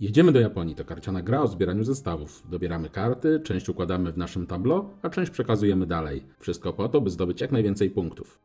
Jedziemy do Japonii. To karciana gra o zbieraniu zestawów. Dobieramy karty, część układamy w naszym tableau, a część przekazujemy dalej. Wszystko po to, by zdobyć jak najwięcej punktów.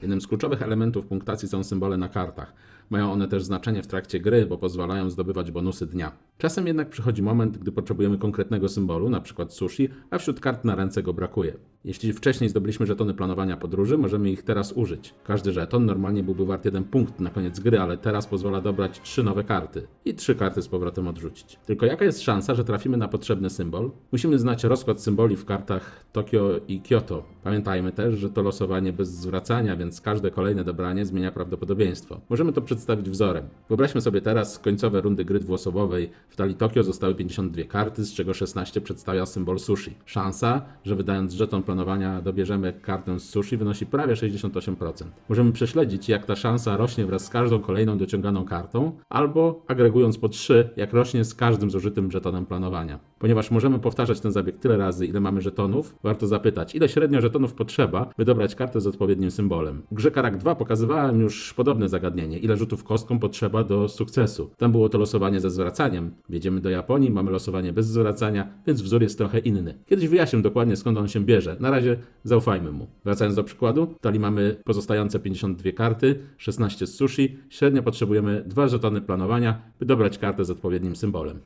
Jednym z kluczowych elementów punktacji są symbole na kartach. Mają one też znaczenie w trakcie gry, bo pozwalają zdobywać bonusy dnia. Czasem jednak przychodzi moment, gdy potrzebujemy konkretnego symbolu, np. sushi, a wśród kart na ręce go brakuje. Jeśli wcześniej zdobyliśmy żetony planowania podróży, możemy ich teraz użyć. Każdy żeton normalnie byłby wart jeden punkt na koniec gry, ale teraz pozwala dobrać trzy nowe karty i trzy karty z powrotem odrzucić. Tylko jaka jest szansa, że trafimy na potrzebny symbol? Musimy znać rozkład symboli w kartach Tokio i Kyoto. Pamiętajmy też, że to losowanie bez zwracania, więc każde kolejne dobranie zmienia prawdopodobieństwo. Możemy to przedstawić wzorem. Wyobraźmy sobie teraz końcowe rundy gry dwuosobowej. W talii Tokio zostały 52 karty, z czego 16 przedstawia symbol sushi. Szansa, że wydając żeton planowania dobierzemy kartę z sushi wynosi prawie 68%. Możemy prześledzić, jak ta szansa rośnie wraz z każdą kolejną dociąganą kartą, albo agregując po 3, jak rośnie z każdym zużytym żetonem planowania. Ponieważ możemy powtarzać ten zabieg tyle razy, ile mamy żetonów, warto zapytać, ile średnio żetonów potrzeba, by dobrać kartę z odpowiednim symbolem. W grze Karak 2 pokazywałem już podobne zagadnienie, ile rzutów kostką potrzeba do sukcesu. Tam było to losowanie ze zwracaniem. Wjedziemy do Japonii, mamy losowanie bez zwracania, więc wzór jest trochę inny. Kiedyś wyjaśnię dokładnie skąd on się bierze. Na razie zaufajmy mu. Wracając do przykładu, w talii mamy pozostające 52 karty, 16 z sushi, średnio potrzebujemy 2 żetony planowania, by dobrać kartę z odpowiednim symbolem.